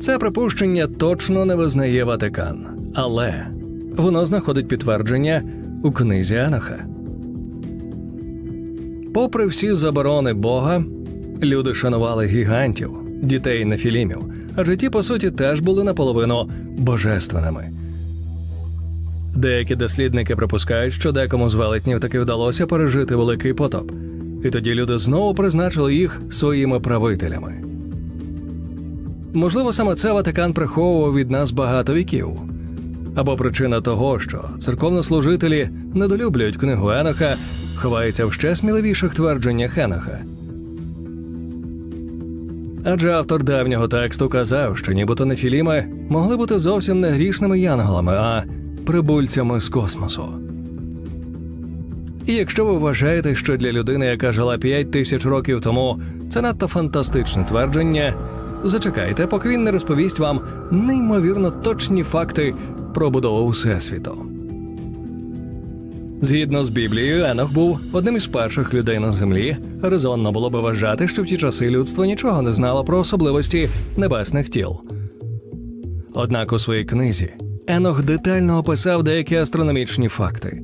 Це припущення точно не визнає Ватикан, але воно знаходить підтвердження у книзі Еноха. Попри всі заборони Бога, люди шанували гігантів, дітей нефілімів, адже ті, по суті, теж були наполовину божественними. Деякі дослідники припускають, що декому з велетнів таки вдалося пережити великий потоп, і тоді люди знову призначили їх своїми правителями. Можливо, саме це Ватикан приховував від нас багато віків. Або причина того, що церковнослужителі недолюблюють книгу Еноха, ховається в ще сміливіших твердженнях Еноха. Адже автор давнього тексту казав, що нібито нефіліми могли бути зовсім не грішними янголами, а прибульцями з космосу. І якщо ви вважаєте, що для людини, яка жила 5 тисяч років тому, це надто фантастичне твердження, зачекайте, поки він не розповість вам неймовірно точні факти про будову Всесвіту. Згідно з Біблією, Енох був одним із перших людей на землі. Резонно було би вважати, що в ті часи людство нічого не знало про особливості небесних тіл. Однак у своїй книзі Енох детально описав деякі астрономічні факти,